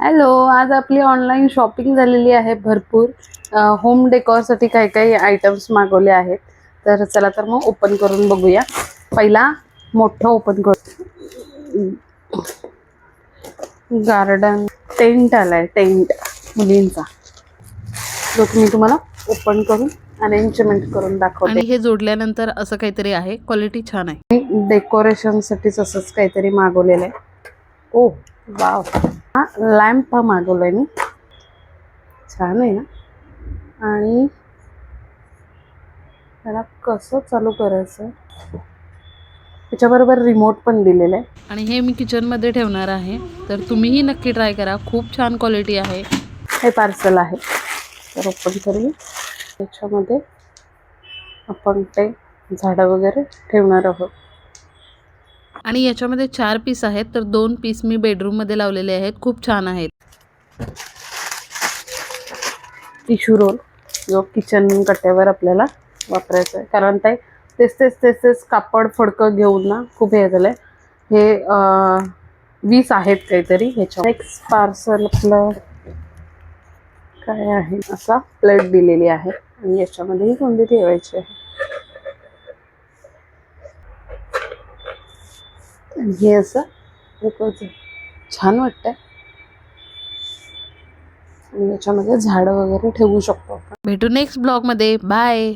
Hello आज आपली online shopping झालेली आहे भरपूर. होम डेकॉरसाठी काही काही आयटम्स मागवले आहेत. तर चला तर मग ओपन करून बघूया. पहिला मोठं ओपन करू. गार्डन टेंट आलाय टेंट मुलींचा. जो मी तुम्हाला ओपन करून अरेंजमेंट करून आणि दाखवते हे जोडल्यानंतर असं काहीतरी आहे. क्वालिटी छान आहे. डेकोरेशनसाठीच असंच काहीतरी मागवलेलं आहे. Oh wow. हा लॅम्प हा मागवलाय मी. छान आहे ना? आणि त्याला कसं चालू करायचं? त्याच्याबरोबर रिमोट पण दिलेलं आहे. आणि हे मी किचनमध्ये ठेवणार आहे. तर तुम्हीही नक्की ट्राय करा. खूप छान क्वालिटी आहे. हे पार्सल आहे. तर ओपन करूया. त्याच्यामध्ये आपण ते झाडं वगैरे ठेवणार आहोत. आणि याच्यामध्ये चार पीस आहेत तर दोन पीस मी बेडरूममध्ये लावलेले आहेत. खूप छान आहेत. टिश्यू रोल जो किचन कट्ट्यावर आपल्याला वापरायचा आहे. कारण ते तेच तेच तेच तेच कापड फडकं घेऊन ना खूप हे झालंय. हे वीस आहेत काहीतरी ह्याच्या. नेक्स्ट पार्सल आपलं काय आहे? असा प्लेट दिलेली आहे. आणि याच्यामध्ये ही कोणती ठेवायची आहे? आणि हे असं. एकच छान वाटतंय. आणि याच्यामध्ये झाडं वगैरे ठेवू शकतो आपण. भेटू नेक्स्ट ब्लॉगमध्ये बाय